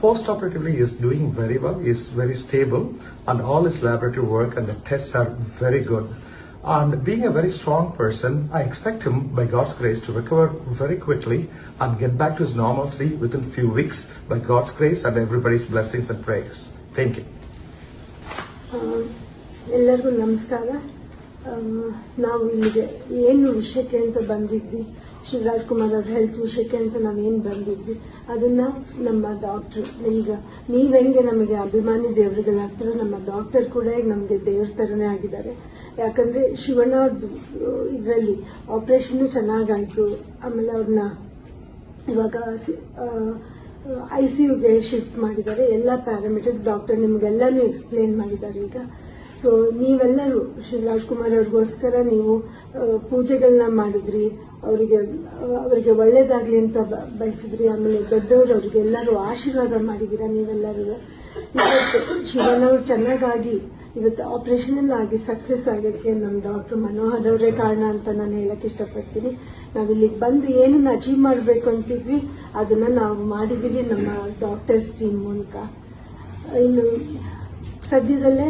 Post-operatively, he is doing very well. He is very stable, and all his laboratory work and the tests are very good. And being a very strong person, I expect him, by God's grace, to recover very quickly and get back to his normalcy within few weeks, by God's grace and everybody's blessings and prayers. Thank you. ಆ, ಎಲ್ಲರಿಗೂ ನಮಸ್ಕಾರ ಆ, ನಾವು ಇಲ್ಲಿಗೆ ಏನು ವಿಷಯಕ್ಕೆ ಅಂತ ಬಂದಿದ್ವಿ? ಶಿವರಾಜ್ ಕುಮಾರ್ ಅವ್ರ ಹೆಲ್ತ್ ವಿಷಯಕ್ಕೆ ಅಂತ ನಾವೇನು ಬಂದಿದ್ವಿ? ಅದನ್ನ ನಮ್ಮ ಡಾಕ್ಟರ್ ಈಗ ನೀವು ಹೆಂಗೆ ನಮಗೆ ಅಭಿಮಾನಿ ದೇವರುಗಳಾಗ್ತಾರೋ ನಮ್ಮ ಡಾಕ್ಟರ್ ಕೂಡ ನಮಗೆ ದೇವ್ರ ಥರನೇ ಆಗಿದ್ದಾರೆ. ಯಾಕಂದ್ರೆ ಶಿವಣ್ಣ ಇದರಲ್ಲಿ ಆಪರೇಷನ್ ಚೆನ್ನಾಗಾಯ್ತು. ಆಮೇಲೆ ಅವ್ರನ್ನ ಇವಾಗ ಐ ಸಿ ಯುಗೆ ಶಿಫ್ಟ್ ಮಾಡಿದ್ದಾರೆ. ಎಲ್ಲ ಪ್ಯಾರಾಮೀಟರ್ಸ್ ಡಾಕ್ಟರ್ ನಿಮ್ಗೆಲ್ಲಾನು ಎಕ್ಸ್ಪ್ಲೇನ್ ಮಾಡಿದ್ದಾರೆ ಈಗ. ಸೊ ನೀವೆಲ್ಲರೂ ಶ್ರೀ ರಾಜ್ಕುಮಾರ್ ಅವ್ರಿಗೋಸ್ಕರ ನೀವು ಪೂಜೆಗಳನ್ನ ಮಾಡಿದ್ರಿ, ಅವರಿಗೆ ಅವರಿಗೆ ಒಳ್ಳೇದಾಗ್ಲಿ ಅಂತ ಬಯಸಿದ್ರಿ, ಆಮೇಲೆ ದೊಡ್ಡವರು ಅವ್ರಿಗೆ ಎಲ್ಲರೂ ಆಶೀರ್ವಾದ ಮಾಡಿದ್ದೀರಾ ನೀವೆಲ್ಲರೂ. ಇವತ್ತು ಶಿವನವ್ರು ಚೆನ್ನಾಗಾಗಿ ಇವತ್ತು ಆಪರೇಷನ್ ಆಗಿ ಸಕ್ಸಸ್ ಆಗೋದಕ್ಕೆ ನಮ್ಮ ಡಾಕ್ಟರ್ ಮನೋಹರ್ ಅವರೇ ಕಾರಣ ಅಂತ ನಾನು ಹೇಳಕ್ ಇಷ್ಟಪಡ್ತೀನಿ. ನಾವಿಲ್ಲಿಗೆ ಬಂದು ಏನನ್ನ ಅಚೀವ್ ಮಾಡಬೇಕು ಅಂತಿದ್ವಿ, ಅದನ್ನ ನಾವು ಮಾಡಿದೀವಿ ನಮ್ಮ ಡಾಕ್ಟರ್ಸ್ ಟೀಮ್ ಮೂಲಕ. ಇನ್ನು ಸದ್ಯದಲ್ಲೇ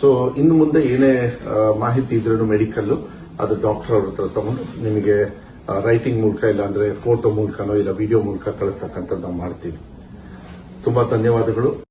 ಸೊ ಇನ್ನು ಮುಂದೆ ಏನೇ ಮಾಹಿತಿ ಇದ್ರೂ ಮೆಡಿಕಲ್ ಅದು ಡಾಕ್ಟರ್ ಅವ್ರ ಹತ್ರ ತಗೊಂಡು ನಿಮಗೆ ರೈಟಿಂಗ್ ಮೂಲಕ ಇಲ್ಲ ಅಂದ್ರೆ ಫೋಟೋ ಮೂಲಕನೋ ಇಲ್ಲ ವಿಡಿಯೋ ಮೂಲಕ ಕಳಿಸ್ತಕ್ಕಂಥದ್ದು ನಾವು ಮಾಡ್ತೀವಿ. ತುಂಬಾ ಧನ್ಯವಾದಗಳು.